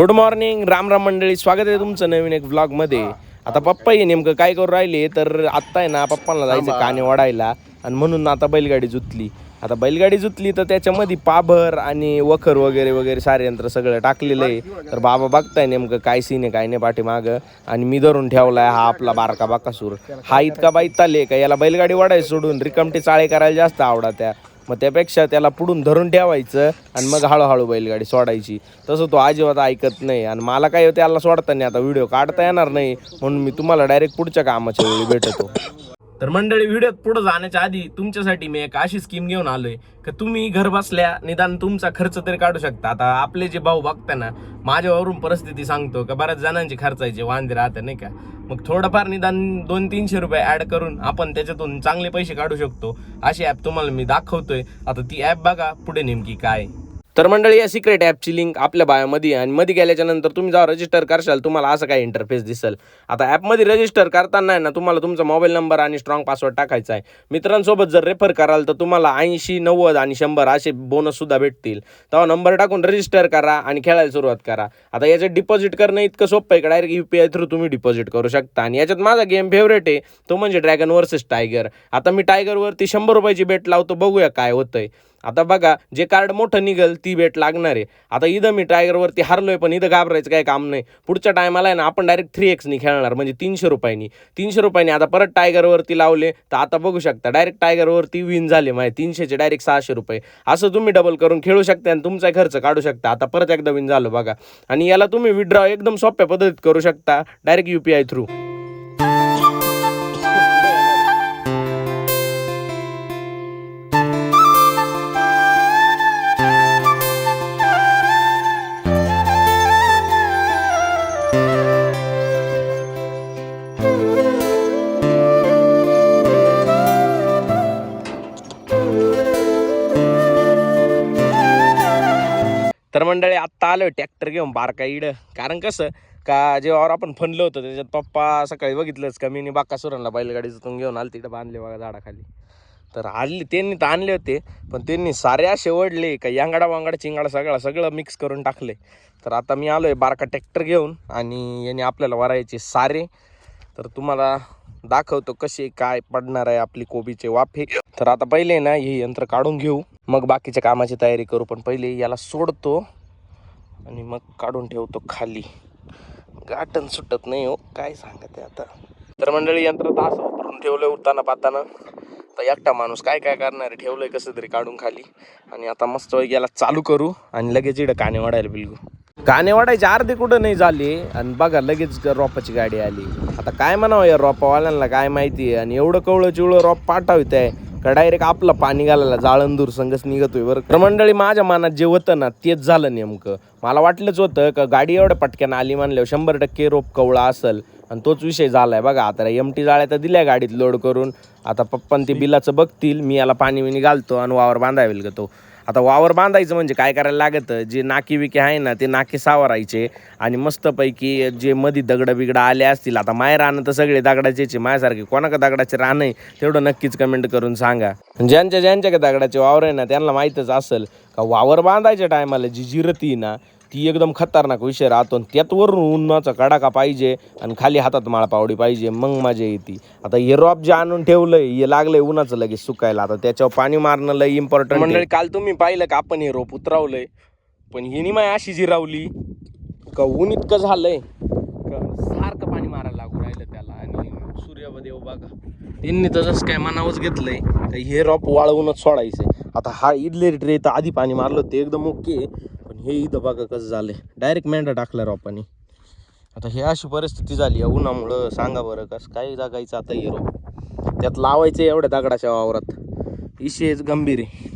Good morning Ram Ram मंडळी. स्वागत आहे तुमचं नवीन एक ब्लॉगमध्ये आता पप्पा हे नेमकं काय करू राहिले तर आत्ता आहे ना पप्पांना जायचं काने वाढायला. आणि म्हणून आता बैलगाडी जुतली. आता बैलगाडी जुतली तर त्याच्यामध्ये पाभर आणि वखर वगैरे वगैरे सारे यंत्र सगळं टाकलेलं आहे. तर बाबा बघताय नेमकं काय सीन आहे काय नाही पाठीमागं. आणि मी धरून ठेवलाय हा आपला बारका बाकासूर. हा इतका बाईत चालले का? याला बैलगाडी वाढायची सोडून रिकमटे चाळे करायला जास्त आवडा त्या मग त्यापेक्षा त्याला पुढून धरून ठेवायचं आणि मग हळूहळू बैलगाडी सोडायची. तसं तो अजिबात ऐकत नाही आणि मला काय त्याला सोडता नाही आता व्हिडिओ काढता येणार नाही. म्हणून मी तुम्हाला डायरेक्ट पुढच्या कामाच्या वेळी भेटतो. तर मंडळी व्हिडिओत पुढे जाण्याच्या आधी तुमच्यासाठी मी एक अशी स्कीम घेऊन आलोय की तुम्ही घर बसल्या निदान तुमचा खर्च तरी काढू शकता. आता आपले जे भाऊ बघता ना माझ्यावरून परिस्थिती सांगतो का बऱ्याच जणांची खर्चायचे वांदे राहते नाही का? मग थोडंफार निदान दोन तीनशे रुपये ॲड करून आपण त्याच्यातून चांगले पैसे काढू शकतो. अशी ॲप तुम्हाला मी दाखवतोय. आता ती ॲप बघा पुढे नेमकी काय तर मंडळी या सिक्रेट ॲपची लिंक आपल्या बायोमध्ये आणि मध्ये गेल्याच्यानंतर तुम्ही जेव्हा रजिस्टर करशाल तुम्हाला असं काय इंटरफेस दिसेल. आता ॲपमध्ये रजिस्टर करताना आहे ना तुम्हाला तुमचा मोबाईल नंबर आणि स्ट्रॉंग पासवर्ड टाकायचा आहे. मित्रांसोबत जर रेफर कराल तर तुम्हाला ऐंशी नव्वद आणि शंभर असे बोनससुद्धा भेटतील. तेव्हा नंबर टाकून रजिस्टर करा आणि खेळायला सुरुवात करा. आता याच्यात डिपॉझिट करणं इतकं सोपं आहे का? Direct U P I through तुम्ही डिपॉझिट करू शकता. आणि याच्यात माझा गेम फेवरेट आहे तो म्हणजे ड्रॅगन वर्सेस टायगर आता मी टायगरवरती शंभर रुपयाची बेट लावतो बघूया काय होतंय. आता बघा जे कार्ड मोठं निघल ती बेट लागणार आहे. आता इथं मी टायगरवरती हारलोय पण इथं घाबरायचं काय काम नाही. पुढच्या टायमाला आहे ना आपण डायरेक्ट थ्री एक्सनी खेळणार म्हणजे तीनशे रुपयांनी. तीनशे रुपयांनी आता परत टायगरवरती लावले तर आता बघू शकता डायरेक्ट टायगरवरती विन झाले माझे तीनशेचे डायरेक्ट सहाशे रुपये. असं तुम्ही डबल करून खेळू शकता आणि तुमचा खर्च काढू शकता. आता परत एकदा विन झालं बघा. आणि याला तुम्ही विड्रॉ एकदम सोप्या पद्धतीत करू शकता direct U P I through तर मंडळी आत्ता आलोय ट्रॅक्टर घेऊन बारका इड. कारण कसं का जेव्हावर आपण फनलं होतं त्याच्यात पप्पा सकाळी बघितलंच का मी बाका बैलगाडी बैलगाडीतून घेऊन आले तिकडे बांधले बघा झाडाखाली. तर आले त्यांनी तर आणले होते पण त्यांनी सारे असे ओढले का यांगाडा वांगाडा चिंगाडा सगळा सगळं मिक्स करून टाकले. तर आता मी आलोय बारका ट्रॅक्टर घेऊन आणि याने आपल्याला वरायचे सारे. तर तुम्हाला दाखवतो कसे काय पडणार आहे आपली कोबीचे वाफे. तर आता पहिले ना हे यंत्र काढून घेऊ. मग बाकीच्या कामाची तयारी करू पण पहिले याला सोडतो आणि मग काढून ठेवतो खाली. गाठण सुटत नाही हो काय सांगत आहे आता. तर मंडळी यंत्र तास असं उतरून ठेवलंय उडताना पाताना. तर एकटा माणूस काय काय करणार आहे? ठेवलंय कसं तरी काढून खाली. आणि आता मस्त याला चालू करू आणि लगेच इकडं काने वाढायला बिलगू. काने वाढायची अर्धे कुठं नाही झाली. आणि बघा लगेच रोपाची गाडी आली. आता काय म्हणावं या रोपावाल्यांना काय माहिती आहे? आणि एवढं कवळं चिवळं रोप पाठवित आहे का डायरेक्ट आपलं पाणी घालायला जाळंदूर संघच निघतोय बरं तर मंडळी माझ्या मनात जे होतं ना तेच झालं नेमकं. मला वाटलंच होतं का गाडी एवढ्या पटक्यानं आली मानल्यावर शंभर टक्के रोप कवळा असेल आणि तोच विषय झालाय बघा. आता एम टी जाळ्या तर दिल्या गाडीत लोड करून. आता पप्पान ते बिलाचं बघतील. मी याला पाणी बिणी घालतो आणि वावर बांधावेल का तो. आता वावर बांधायचं म्हणजे काय करायला लागतं जे नाकी विके आहे ना ते नाके सावरायचे आणि मस्तपैकी जे मधी दगडं बिगडं आले असतील आता माय राहणं तर सगळे दगडाचे आहे. माझ्यासारखे कोणाका दगडाचे रान आहे तेवढं नक्कीच कमेंट करून सांगा ज्यांच्या ज्यांच्या दगडाचे वावर आहे ना त्यांना माहीतच असेल का वावर बांधायच्या टायमाला जी जिरती ना ती एकदम खतरनाक विषय राहतो आणि त्यात वरून उन्हाचा कडाका पाहिजे आणि खाली हातात माळ पावडी पाहिजे मग मजा येते. आता हे रॉप जे आणून ठेवलंय हे लागलंय उन्हाचं लगेच सुकायला. आता त्याच्यावर पाणी मारणं लय इम्पॉर्टंट मंडळी काल तुम्ही पाहिलं का आपण हे रोप उतरावलंय? पण हिनी माय अशी जिरावली का ऊन इतकं झालंय. का सारखं पाणी मारायला लागू राहिलं त्याला आणि सूर्यदेव बघा. त्यांनी तसंच काय मनावच घेतलंय तर हे रॉप वाळवूनच सोडायचंय. आता हा इडले ट्रे तर आधी पाणी मारलं ते एकदम ओके. हे इथं बघा कसं झालंय? डायरेक्ट मेंढा टाकला रॉपानी. आता हे अशी परिस्थिती झाली आहे उन्हामुळं. सांगा बरं कसं काय जागायचं आता हे रोप? त्यात लावायचं एवढ्या दगडाच्या वावरात. इशेच गंभीर आहे.